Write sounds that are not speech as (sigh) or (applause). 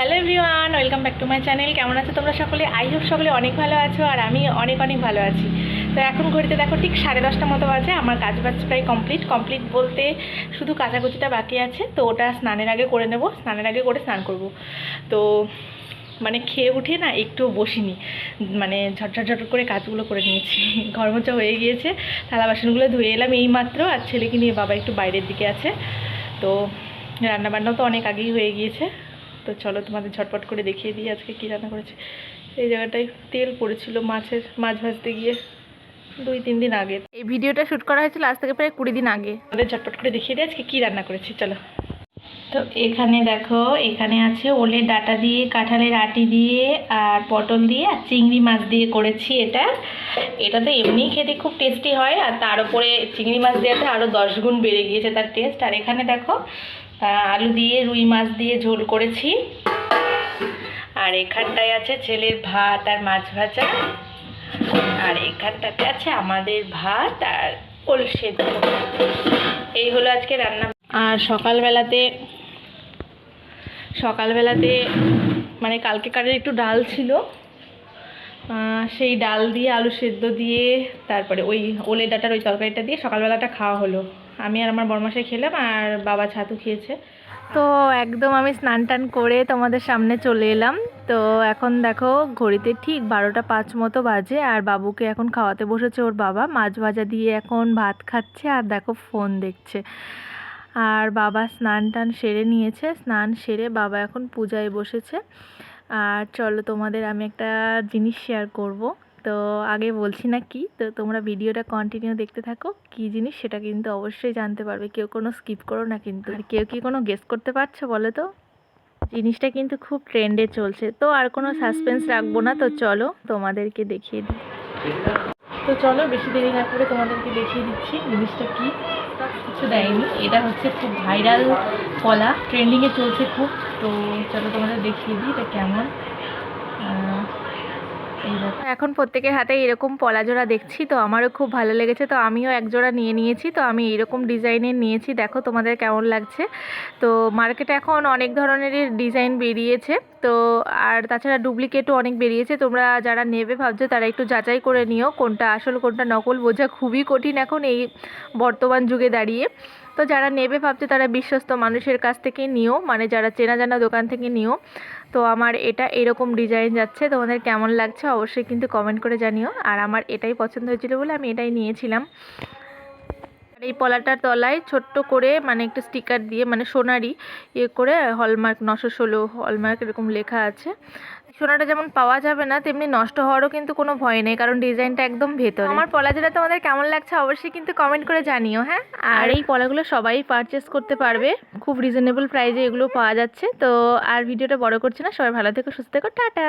Hello everyone welcome back to my channel কেমন আছো তোমরা সকলে? আই হোপ সকলে অনেক ভালো আছো আর আমি অনেক অনেক ভালো আছি। তো এখন ঘড়িতে দেখো ঠিক সাড়ে দশটা মতো বাজে, আমার কাজ বাজ প্রায় কমপ্লিট কমপ্লিট বলতে শুধু কাচাকুচিটা বাকি আছে, তো ওটা স্নানের আগে করে নেব, স্নানের আগে করে স্নান করব। তো মানে খেয়ে উঠে না একটু বসিনি মানে ঝটঝট ঝট করে কাজগুলো করে নিয়েছি। (laughs) ঘর মোছা হয়ে গিয়েছে, থালা বাসনগুলো ধুয়ে এলাম এই মাত্র আর ছেলেকে নিয়ে বাবা একটু বাইরের দিকে আছে। তো রান্নাবান্নাও তো অনেক আগেই হয়ে গিয়েছে। তো চলো তোমাদের ঝটপট করে দেখিয়ে দিই আজকে কী রান্না করেছে। এই জায়গাটায় তেল পড়েছিল মাছের মাছ ভাজতে গিয়ে দুই তিন দিন আগে। এই ভিডিওটা শ্যুট করা হয়েছিল আজ থেকে প্রায় কুড়ি দিন আগে। আমাদের ঝটপট করে দেখিয়ে দিই আজকে কী রান্না করেছি চলো। তো এখানে দেখো এখানে আছে ওলের ডাটা দিয়ে কাঁঠালের আটি দিয়ে আর পটল দিয়ে আর চিংড়ি মাছ দিয়ে করেছি এটা। এটা তো এমনিই খেতে খুব টেস্টি হয় আর তার উপরে চিংড়ি মাছ দেওয়াতে আরও দশ গুণ বেড়ে গিয়েছে তার টেস্ট আর এখানে দেখো আলু দিয়ে, রুই মাছ দিয়ে ঝোল করেছি। আর এখানটায় আছে ছেলের ভাত আর মাছ ভাজা। আর এখানটাতে আছে আমাদের ভাত আর সেদ্ধ এই হলো আজকে রান্না। আর সকালবেলাতে সকালবেলাতে মানে কালকে কারের একটু ডাল ছিল। সেই ডাল দিয়ে, আলু সেদ্ধ দিয়ে, তারপরে ওই ওলে ডাটার ওই তরকারিটা দিয়ে সকালবেলাটা খাওয়া হলো। আমি আর আমার বরমাসাই খেলাম আর বাবা ছাতু খেয়েছে। তো একদম আমি স্নান টান করে তোমাদের সামনে চলে এলাম। তো এখন দেখো ঘড়িতে ঠিক বারোটা পাঁচ মতো বাজে আর বাবুকে এখন খাওয়াতে বসেছে ওর বাবা। মাছ ভাজা দিয়ে এখন ভাত খাচ্ছে আর দেখো ফোন দেখছে। আর বাবা স্নান টান সেরে নিয়েছে। স্নান সেরে বাবা এখন পূজায় বসেছে। আর চলো তোমাদের আমি একটা জিনিস শেয়ার করব। তো আগে বলছি না কি? তো তোমরা ভিডিওটা কন্টিনিউ দেখতে থাকো, কি জিনিস সেটা কিন্তু অবশ্যই জানতে পারবে। কেউ কোনো স্কিপ করো না কিন্তু। আর কেউ কি কোনো গেস করতে পারছ বলো তো? জিনিসটা কিন্তু খুব ট্রেন্ডে চলছে। তো আর কোনো সাসপেন্স রাখব না, তো চলো তোমাদেরকে দেখিয়ে দিই। তো চলো বেশি দেরি না করে তোমাদেরকে দেখিয়ে দিচ্ছি জিনিসটা কি। কিছু দেয়নি। এটা হচ্ছে খুব ভাইরাল কলা। ট্রেন্ডিংয়ে চলছে খুব। তো চলো তোমাদের দেখিয়ে দিই এটা কেমন। এখন প্রত্যেকের হাতে এরকম পলা জোড়া দেখছি, তো আমারও খুব ভালো লেগেছে। তো আমিও এক জোড়া নিয়ে নিয়েছি, তো আমি এরকম ডিজাইনের নিয়েছি। দেখো তোমাদের কেমন লাগছে। তো মার্কেটে এখন অনেক ধরনেরই ডিজাইন বেরিয়েছে। তো আর তাছাড়া ডুপ্লিকেটও অনেক বেরিয়েছে। তোমরা যারা নেবে ভাবছ, তারা একটু যাচাই করে নিও, কোনটা আসল, কোনটা নকল। বোঝা খুবই কঠিন এখন এই বর্তমান যুগে দাঁড়িয়ে। তো যারা নেবে ভাবছ, তারা বিশ্বস্ত মানুষের কাছ থেকে নিও। মানে যারা চেনা জানা দোকান থেকে নিও। তো আমার এটা এরকম ডিজাইন যাচ্ছে। তোমাদের কেমন লাগছে অবশ্যই কিন্তু কমেন্ট করে জানিও। আর আমার এটাই পছন্দ হয়েছিল বলে আমি এটাই নিয়েছিলাম। আর এই পলাটার তলায় ছোট্ট করে মানে একটা স্টিকার দিয়ে মানে সোনারি ইয়ে করে হলমার্ক নশো ষোলো হলমার্ক এরকম লেখা আছে। সোনাটা যেমন পাওয়া যাবে না তেমনি নষ্ট হওয়ারও কিন্তু কোনো ভয় নেই কারণ ডিজাইনটা একদম ভেতরে। আমার পলা যেটা তোমাদের কেমন লাগছে অবশ্যই কিন্তু কমেন্ট করে জানিও হ্যাঁ? আর এই পলাগুলো সবাই পারচেস করতে পারবে খুব রিজনেবল প্রাইজে এগুলো পাওয়া যাচ্ছে। তো আর ভিডিওটা বড় করছে না সবাই ভালো থেকো সুস্থ থেকো টাটা!